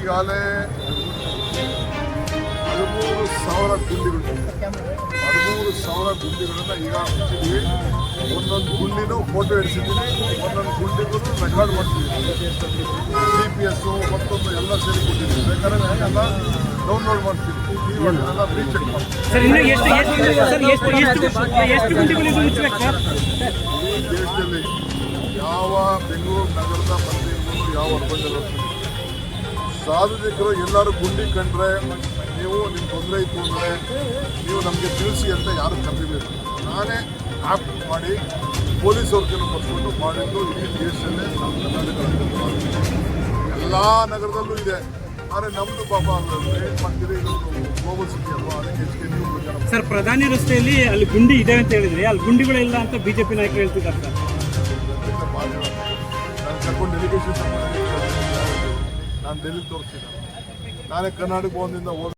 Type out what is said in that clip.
ಈಗಾಗಲೇ ಹದಿಮೂರು ಸಾವಿರ ಗುಂಡಿಗಳು ಹದಿಮೂರು ಸಾವಿರ ಗುಂಡಿಗಳನ್ನು ಈಗ ಹಚ್ಚಿದ್ದೀವಿ ಒಂದೊಂದು ಗುಂಡಿನೂ ಫೋಟೋ ಹಿಡಿಸಿದ್ದೀನಿ ಒಂದೊಂದು ಗುಂಡಿಗೂ ರೆಕಾರ್ಡ್ ಸಿ ಪಿ ಎಸ್ಸು ಮತ್ತೊಂದು ಎಲ್ಲ ಸೇರಿ ಕೊಟ್ಟಿದ್ದೀನಿ ಬೇಕಾದ್ರೆ ಎಲ್ಲ ಡೌನ್ಲೋಡ್ ಮಾಡ್ತೀವಿ. ರೀಚೆಕ್ ಈ ದೇಶದಲ್ಲಿ ಯಾವ ಬೆಂಗಳೂರು ನಗರದ ಮಂದಿರ್ಬೋದು ಯಾವ ಅರ್ಬಂಡಲ್ಲೂ ಸಾರ್ವಜನಿಕರು ಎಲ್ಲರೂ ಗುಂಡಿ ಕಂಡ್ರೆ ನೀವು ನಿಮ್ಮ ತೊಂದರೆ ಇತ್ತು ಅಂದರೆ ನೀವು ನಮಗೆ ತಿಳಿಸಿ ಅಂತ ಯಾರು ಕರೆದಿಲ್ಲ ನಾನೇ ಆ್ಯಪ್ ಮಾಡಿ ಪೊಲೀಸ್ ಅವ್ರಿಗೆಲ್ಲ ಬರ್ಕೊಂಡು ಮಾಡಿದ್ದು ಇಡೀ ದೇಶದಲ್ಲೇ ನಮ್ಮ ಕರ್ನಾಟಕ ಎಲ್ಲ ನಗರದಲ್ಲೂ ಇದೆ. ಆದರೆ ನಮ್ಮದು ಪಾಪ ಏನು ಮಾಡ್ತೀರಿ ಇದು ಗ್ಲೋಬಲ್ ಸಿಟಿ ಅಲ್ವಾ? ಅದಕ್ಕೆ ಹೆಚ್ಚಿಗೆ ನೀವು ಸರ್ ಪ್ರಧಾನಿ ರಸ್ತೆಯಲ್ಲಿ ಅಲ್ಲಿ ಗುಂಡಿ ಇದೆ ಅಂತ ಹೇಳಿದ್ರಿ ಅಲ್ಲಿ ಗುಂಡಿಗಳಿಲ್ಲ ಅಂತ ಬಿಜೆಪಿ ನಾಯಕರು ಹೇಳ್ತಿದ್ದಾರೆ ಸರ್. ನಾನು ಕರ್ಕೊಂಡು ಡೆಲಿಗೇಷನ್ ನಾನು ಡೆಲ್ಲಿ ತೋರಿಸಿದ್ದೆ ನಾನೇ ಕರ್ನಾಟಕ ಭವನದಿಂದ ಹೋದ